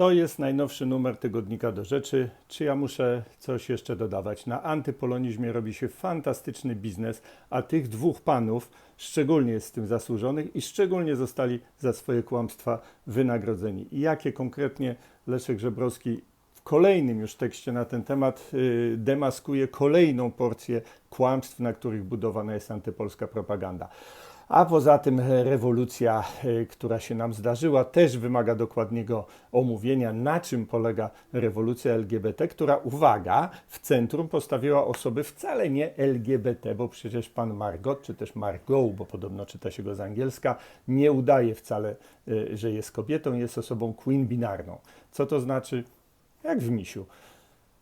To jest najnowszy numer tygodnika do rzeczy. Czy ja muszę coś jeszcze dodawać? Na antypolonizmie robi się fantastyczny biznes, a tych dwóch panów szczególnie jest z tym zasłużonych i szczególnie zostali za swoje kłamstwa wynagrodzeni. I jakie konkretnie Leszek Żebrowski w kolejnym już tekście na ten temat y, demaskuje kolejną porcję kłamstw, na których budowana jest antypolska propaganda. A poza tym rewolucja, e, która się nam zdarzyła, też wymaga dokładnego omówienia, na czym polega rewolucja LGBT, która, uwaga, w centrum postawiła osoby wcale nie LGBT, bo przecież pan Margot, czy też Margot, bo podobno czyta się go z angielska, nie udaje wcale, e, że jest kobietą, jest osobą queen binarną. Co to znaczy? Jak w misiu.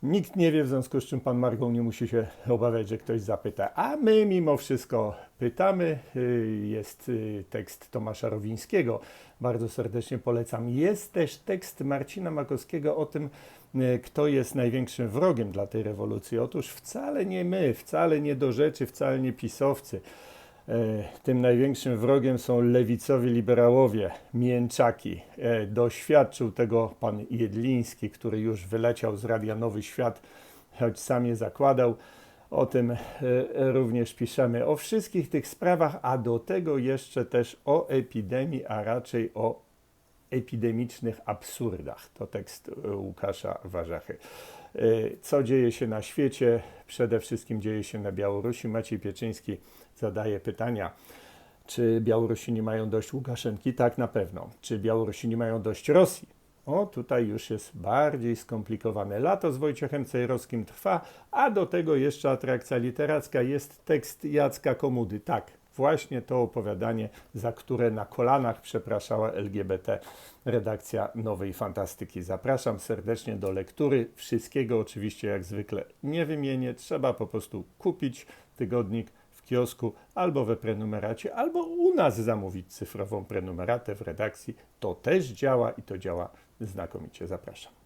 Nikt nie wie, w związku z czym pan Margon nie musi się obawiać, że ktoś zapyta. A my mimo wszystko pytamy. Y, Jest y, tekst Tomasza Rowińskiego, bardzo serdecznie polecam. Jest też tekst Marcina Makowskiego o tym, y, kto jest największym wrogiem dla tej rewolucji. Otóż wcale nie my, wcale nie do rzeczy, wcale nie pisowcy. E, Tym największym wrogiem są lewicowi liberałowie, mięczaki. E, Doświadczył tego pan Jedliński, który już wyleciał z Radia Nowy Świat, choć sam je zakładał. O tym e, również piszemy. O wszystkich tych sprawach, a do tego jeszcze też o epidemii, a raczej o epidemicznych absurdach. To tekst e, Łukasza Warzachy. E, Co dzieje się na świecie? Przede wszystkim dzieje się na Białorusi. Maciej Pieczyński zadaje pytania. Czy Białorusini mają dość Łukaszenki? Tak, na pewno. Czy Białorusini mają dość Rosji? O, tutaj już jest bardziej skomplikowane. Lato z Wojciechem Cejrowskim trwa, a do tego jeszcze atrakcja literacka jest tekst Jacka Komudy. Tak, właśnie to opowiadanie, za które na kolanach przepraszała LGBT redakcja Nowej Fantastyki. Zapraszam serdecznie do lektury. Wszystkiego oczywiście jak zwykle nie wymienię. Trzeba po prostu kupić tygodnik w kiosku albo we prenumeracie, albo u nas zamówić cyfrową prenumeratę w redakcji. To też działa i to działa znakomicie. Zapraszam.